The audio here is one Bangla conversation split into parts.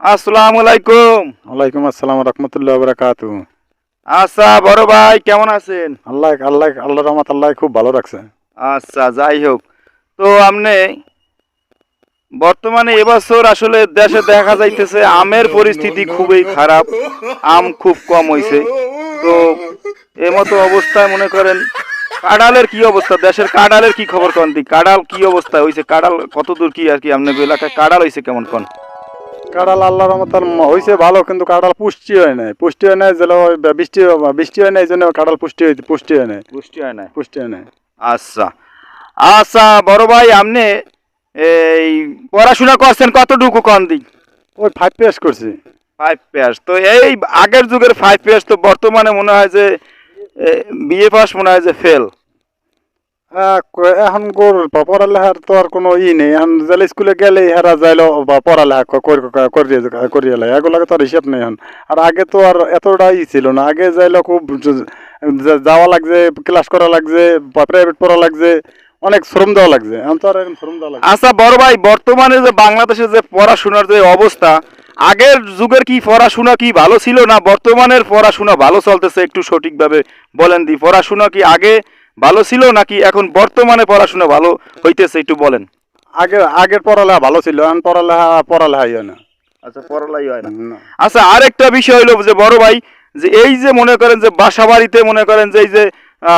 আসসালামু আলাইকুম ওয়ালাইকুম আসসালাম রহমতুল্লাহ বরাকাত আচ্ছা বড় ভাই কেমন আছেন? আল্লাহ আল্লাহ আল্লাহ রহমত আল্লাহ খুব ভালো রাখছে। আচ্ছা যাই হোক। তো আপনি বর্তমানে এবছর আসলে দেশে দেখা যাইতেছে আমের পরিস্থিতি খুবই খারাপ আম খুব কম হইছে। তো এমতো অবস্থায় মনে করেন কাঁড়ালের কি অবস্থা? দেশের কাঁড়ালের কি খবর কন দি? কাঁড়াল কি অবস্থা হইছে? কাঁড়াল কতদূর কি আর কি? আপনার এলাকায় কাঁড়াল হইছে কেমন কন? কাঁড়াল আল্লাহ রহমত হয়েছে ভালো কিন্তু কাঁড়াল পুষ্টি হয় নাই। পুষ্টি হয় নাই যেন বৃষ্টি বৃষ্টি হয় নাই এই জন্য কাঁড়াল পুষ্টি হয়েছে পুষ্টি হয় নাই। পুষ্টি হয় নাই। পুষ্টি হয় নাই। আচ্ছা। আচ্ছা বড় ভাই আপনি এই পড়াশোনা করছেন কতটুকু কন দিক? ওই ফাইভ পেস করছি। ফাইভ পেয়ার্স তো এই আগের যুগের ফাইভ পেয়ার্স তো বর্তমানে মনে হয় যে বিএ পাস মনে হয় যে ফেল এখন গোর পড়ালেখার তো আর কোনো ই নেই। এখন জেলে স্কুলে গেলে হেরা যাইলো বা পড়ালেখা করিয়ে করিয়ে লাই এগুলোকে তো আর হিসাব নেই এখন। আর আগে তো আর এতটা ই ছিল না। আগে যাইলো খুব যাওয়া লাগছে ক্লাস করা লাগছে, বা প্রাইভেট পড়া লাগছে, অনেক শ্রম দেওয়া লাগছে। এখন তো আর শ্রম দেওয়া লাগছে। আচ্ছা বড় ভাই, বর্তমানে যে বাংলাদেশের যে পড়াশোনার যে অবস্থা, আগের যুগের কি পড়াশোনা কি ভালো ছিল না? বর্তমানের পড়াশোনা ভালো চলতেছে? একটু সঠিকভাবে বলেন দি। পড়াশোনা কি আগে ভালো ছিল নাকি এখন বর্তমানে পড়াশোনা ভালো হইতেছে একটু বলেন? আগের আগের পড়ালেখা ভালো ছিল এখন পড়ালেখা পড়ালেখাই হয় না। আচ্ছা পড়ালাই হয় না। না। আচ্ছা আরেকটা বিষয় হলো যে বড় ভাই যে এই যে মনে করেন যে বাসা বাড়িতে মনে করেন যে এই যে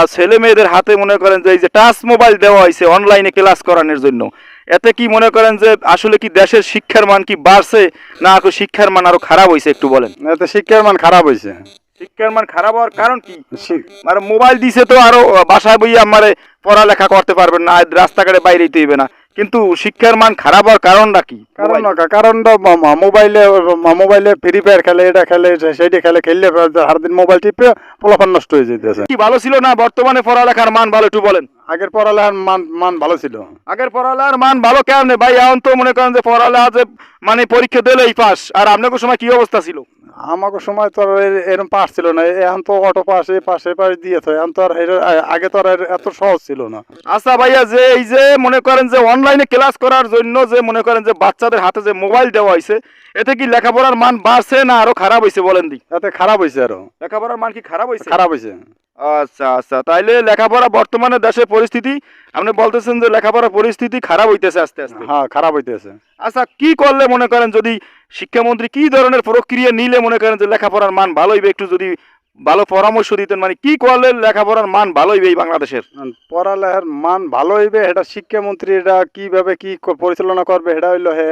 ছেলে মেয়েদের হাতে মনে করেন যে এই যে টাচ মোবাইল দেওয়া হয়েছে অনলাইনে ক্লাস করানোর জন্য এতে কি মনে করেন যে আসলে কি দেশের শিক্ষার মান কি বাড়ছে না শিক্ষার মান আরও খারাপ হয়েছে একটু বলেন? এতে শিক্ষার মান খারাপ হয়েছে। শিক্ষার মান খারাপ হওয়ার কারণ কি? মানে মোবাইল দিছে তো আরও বাসায় বইয়ে আমারে পড়ালেখা করতে পারবেন না রাস্তাঘাটে বাইরে না। কিন্তু শিক্ষার মান খারাপ হওয়ার কারণটা কি? কারণ কারণটা মোবাইলে মোবাইলে ফ্রি ফায়ার খেলে এটা খেলে সেটা সেইটা খেলে খেললে সারাদিন মোবাইল টিপে পোলাপান নষ্ট হয়ে যেতেছে। কি ভালো ছিল না বর্তমানে পড়ালেখার মান ভালো একটু বলেন? আগের পড়ালেখার মান মান ভালো ছিল। আগের পড়ালেখার মান ভালো কেমনে? ভাই এখন তো মনে করেন যে পড়ালেখা যে মানে পরীক্ষা দিলেই পাস। আর আপনাকে সময় কি অবস্থা ছিল? আমাকে সময় তো আর এর- এরম পাস ছিল না। এখন তো অটো পাস এই এই পাস দিয়েছে এখন তো আর আগে তো আর এত সহজ ছিল না। আচ্ছা ভাইয়া যে এই যে মনে করেন যে অনলাইনে ক্লাস করার জন্য যে মনে করেন যে বাচ্চাদের হাতে যে মোবাইল দেওয়া হয়েছে এতে কি লেখাপড়ার মান বাড়ছে না আরও খারাপ হয়েছে বলেন দি? এতে খারাপ হয়েছে আরও। লেখাপড়ার মান কি খারাপ হয়েছে? খারাপ হয়েছে। আচ্ছা আচ্ছা। তাইলে লেখাপড়া বর্তমানে দেশের পরিস্থিতি আপনি বলতেছেন যে লেখাপড়ার পরিস্থিতি খারাপ হইতেছে আস্তে আস্তে। হ্যাঁ খারাপ হইতেছে। আচ্ছা কি করলে মনে করেন যদি শিক্ষামন্ত্রী কি ধরনের প্রক্রিয়া নিলে মনে করেন যে লেখাপড়ার মান ভালো হইবে? একটু যদি ভালো পরামর্শ দিতেন মানে কি করলে লেখাপড়ার মান ভালো হইবে এই বাংলাদেশের? পড়ালেখার মান ভালো হইবে এটা শিক্ষামন্ত্রী এটা কীভাবে কি পরিচালনা করবে? এটা হইল হে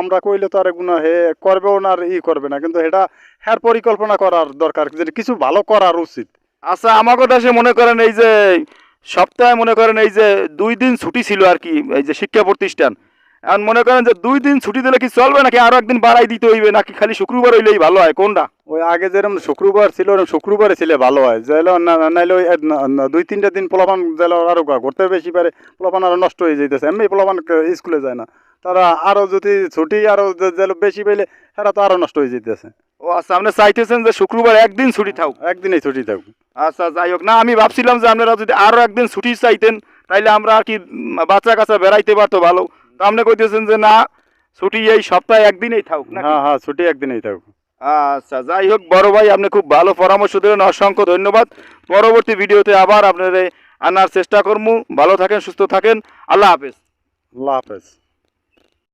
আমরা কইলে তো আর গুণ হে করবেও না আর ই করবে না। কিন্তু এটা হ্যার পরিকল্পনা করার দরকার কিছু ভালো করার উচিত। আচ্ছা আমাকে দেশে মনে করেন এই যে, সপ্তাহে মনে করেন এই যে দুই দিন ছুটি ছিল আর কি, এই যে শিক্ষা প্রতিষ্ঠান। এখন মনে করেন যে দুই দিন ছুটি দিলে কি চলবে নাকি আরও একদিন বাড়াই দিতে হইবে, নাকি খালি শুক্রবার হইলেই ভালো হয়? কোনটা? ওই আগে যেরকম শুক্রবার ছিল, ওরকম শুক্রবারে ছিলে ভালো হয়। যাইলো নাইলে ওই দুই, তিনটা দিন পোলাপান যাইলো আরও ঘুরতে বেশি পারে পোলাপান আরও নষ্ট হয়ে যাইতেছে। এমনি পোলাপান স্কুলে যায় না। তারা আরও যদি ছুটি আরও বেশি পেলে তারা তো আরও নষ্ট হয়ে যেতেছে ও আচ্ছা আপনি চাইতেছেন যে শুক্রবার একদিন ছুটি থাক একদিনেই ছুটি থাকবে আচ্ছা যাই হোক। না আমি ভাবছিলাম যে আপনারা যদি আরও একদিন ছুটি চাইতেন তাইলে আমরা আর কি বাচ্চা কাচ্চা বেড়াইতে পারতো ভালো। তো আপনি কইতেছেন যে না ছুটি এই সপ্তাহে একদিনেই থাক না হ্যাঁ হ্যাঁ ছুটি একদিনেই থাকবে আচ্ছা যাই হোক বড় ভাই আপনি খুব ভালো পরামর্শ দিলেন অসংখ্য ধন্যবাদ। পরবর্তী ভিডিওতে আবার আপনার আনার চেষ্টা করব ভালো থাকেন সুস্থ থাকেন। আল্লাহ হাফেজ। আল্লাহ হাফেজ।